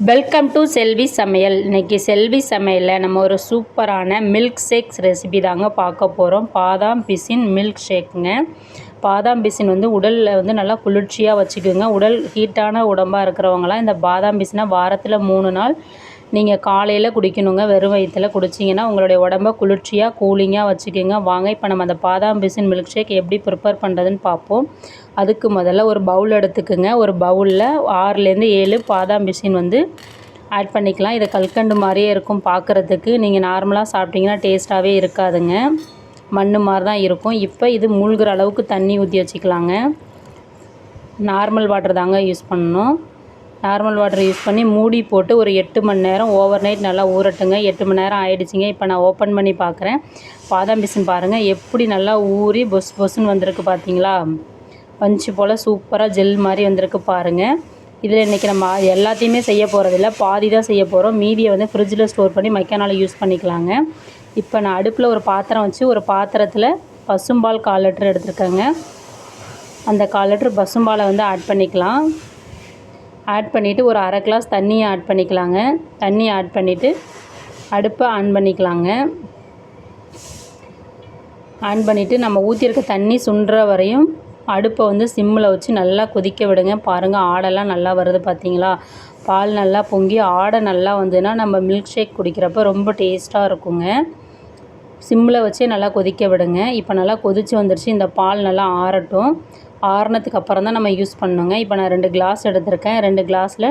Welcome to செல்வி சமையல் இன்னைக்கு செல்வி சமையலில் நம்ம ஒரு சூப்பரான மில்க் ஷேக்ஸ் ரெசிபி தாங்க பார்க்க போகிறோம் பாதாம் பிசின் மில்க் ஷேக்குங்க பாதாம் பிசின் வந்து உடலில் வந்து நல்லா குளிர்ச்சியாக வச்சுக்கோங்க. உடல் ஹீட்டான உடம்பாக இருக்கிறவங்களாம் இந்த பாதாம் பிசினை வாரத்தில் மூணு நாள் நீங்கள் காலையில் குடிக்கணுங்க வெறும் வயிற்றில் குடிச்சிங்கன்னா உங்களுடைய உடம்ப குளிர்ச்சியாக கூலிங்காக வச்சுக்கோங்க. வாங்க இப்போ நம்ம அந்த பாதாம் பிசின் மில்க் ஷேக் எப்படி ப்ரிப்பேர் பண்ணுறதுன்னு பார்ப்போம் அதுக்கு முதல்ல ஒரு பவுல் எடுத்துக்குங்க. ஒரு பவுலில் ஆறுலேருந்து ஏழு பாதாம் பிசின் வந்து ஆட் பண்ணிக்கலாம். இது கல்கண்டு மாதிரியே இருக்கும் பார்க்குறதுக்கு நீங்கள் நார்மலாக சாப்பிட்டிங்கன்னா டேஸ்ட்டாகவே இருக்காதுங்க. மண் மாதிரி தான் இருக்கும். இப்போ இது மூழ்கிற அளவுக்கு தண்ணி ஊற்றி வச்சுக்கலாங்க. நார்மல் வாட்டர் தாங்க யூஸ் பண்ணணும். நார்மல் வாட்டர் யூஸ் பண்ணி மூடி போட்டு ஒரு எட்டு மணி நேரம் ஓவர் நைட் நல்லா ஊறட்டுங்க. எட்டு மணி நேரம் ஆயிடுச்சுங்க. இப்போ நான் ஓப்பன் பண்ணி பார்க்குறேன் பாதாம் பிசின் பாருங்கள் எப்படி நல்லா ஊறி பொஸ் பொஸ்ன்னு வந்திருக்கு பார்த்தீங்களா பஞ்சு போல் சூப்பராக ஜெல் மாதிரி வந்திருக்கு பாருங்கள் இதில் இன்றைக்கி நம்ம எல்லாத்தையுமே செய்ய போகிறதில்ல பாதி தான் செய்ய போகிறோம் மீதியை வந்து ஃப்ரிட்ஜில் ஸ்டோர் பண்ணி மைக்கானால் யூஸ் பண்ணிக்கலாங்க. இப்போ நான் அடுப்பில் ஒரு பாத்திரம் வச்சு ஒரு பாத்திரத்தில் பசும்பால் கால் லிட்டர் எடுத்துருக்கேங்க. அந்த கால் லிட்டர் பசும்பாலை வந்து ஆட் பண்ணிக்கலாம். ஆட் பண்ணிவிட்டு ஒரு அரை கிளாஸ் தண்ணியை ஆட் பண்ணிக்கலாங்க. தண்ணி ஆட் பண்ணிவிட்டு அடுப்பை ஆன் பண்ணிக்கலாங்க. ஆன் பண்ணிவிட்டு நம்ம ஊற்றிருக்க தண்ணி சுண்டுற வரையும் அடுப்பை வந்து சிம்மில் வச்சு நல்லா கொதிக்க விடுங்க. பாருங்கள் ஆடெல்லாம் நல்லா வருது பார்த்தீங்களா? பால் நல்லா பொங்கி ஆடை நல்லா வந்ததுன்னா நம்ம மில்க் ஷேக் குடிக்கிறப்ப ரொம்ப டேஸ்ட்டாக இருக்குங்க. சிம்மில் வச்சே நல்லா கொதிக்க விடுங்க. இப்போ நல்லா கொதித்து வந்துடுச்சு இந்த பால் நல்லா ஆறட்டும். ஆறுனதுக்கு அப்புறம் தான் நம்ம யூஸ் பண்ணணுங்க இப்போ நான் ரெண்டு கிளாஸ் எடுத்திருக்கேன். ரெண்டு கிளாஸில்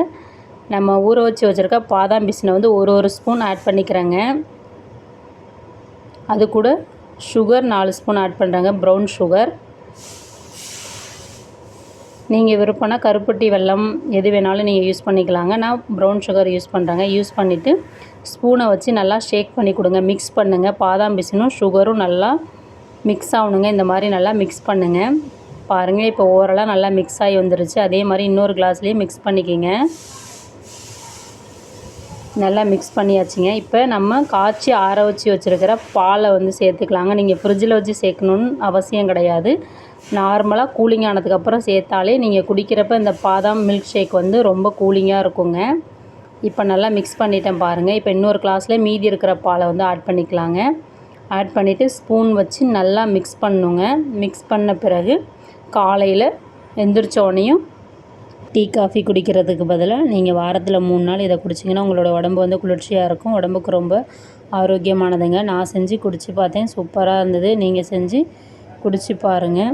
நம்ம ஊற வச்சு வச்சுருக்க பாதாம் பிசினை வந்து ஒரு ஒரு ஸ்பூன் ஆட் பண்ணிக்கிறேங்க. அது கூட சுகர் நாலு ஸ்பூன் ஆட் பண்ணுறேங்க ப்ரௌன் சுகர் நீங்கள் விருப்பம்னா கருப்பட்டி வெல்லம் எது வேணாலும் நீங்கள் யூஸ் பண்ணிக்கலாங்க. நான் ப்ரௌன் சுகர் யூஸ் பண்ணுறேங்க யூஸ் பண்ணிவிட்டு ஸ்பூனை வச்சு நல்லா ஷேக் பண்ணி கொடுங்க. மிக்ஸ் பண்ணுங்கள் பாதாம் பிசினும் சுகரும் நல்லா மிக்ஸ் ஆகணுங்க. இந்த மாதிரி நல்லா மிக்ஸ் பண்ணுங்கள் பாருங்கள் இப்போ ஓரளவு நல்லா மிக்ஸ் ஆகி வந்துருச்சு. அதே மாதிரி இன்னொரு கிளாஸ்லேயும் மிக்ஸ் பண்ணிக்கிங்க. நல்லா மிக்ஸ் பண்ணியாச்சுங்க. இப்போ நம்ம காய்ச்சி ஆற வச்சு வச்சுருக்கிற பாலை வந்து சேர்த்துக்கலாங்க. நீங்கள் ஃப்ரிட்ஜில் வச்சு சேர்க்கணுன்னு அவசியம் கிடையாது. நார்மலாக கூலிங் ஆனதுக்கப்புறம் சேர்த்தாலே நீங்கள் குடிக்கிறப்ப இந்த பாதாம் மில்க் ஷேக் வந்து ரொம்ப கூலிங்காக இருக்குங்க. இப்போ நல்லா மிக்ஸ் பண்ணிட்டேன் பாருங்கள் இப்போ இன்னொரு கிளாஸில் மீதி இருக்கிற பாலை வந்து ஆட் பண்ணிக்கலாங்க. ஆட் பண்ணிவிட்டு ஸ்பூன் வச்சு நல்லா மிக்ஸ் பண்ணுங்க. மிக்ஸ் பண்ண பிறகு காலையில் எந்திரிச்சோடனையும் டீ காஃபி குடிக்கிறதுக்கு பதிலாக நீங்கள் வாரத்தில் மூணு நாள் இதை குடிச்சிங்கன்னா உங்களோட உடம்பு வந்து குளிர்ச்சியாக இருக்கும். உடம்புக்கு ரொம்ப ஆரோக்கியமானதுங்க. நான் செஞ்சு குடித்து பார்த்தேன். சூப்பராக இருந்தது. நீங்கள் செஞ்சு குடித்து பாருங்கள்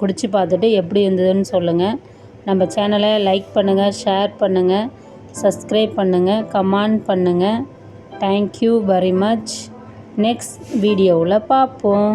குடித்து பார்த்துட்டு எப்படி இருந்ததுன்னு சொல்லுங்கள் நம்ம சேனலை லைக் பண்ணுங்கள் ஷேர் பண்ணுங்கள் சப்ஸ்கிரைப் பண்ணுங்கள் கமெண்ட் பண்ணுங்கள் தேங்க்யூ வெரி மச் நெக்ஸ்ட் வீடியோவில் பார்ப்போம்.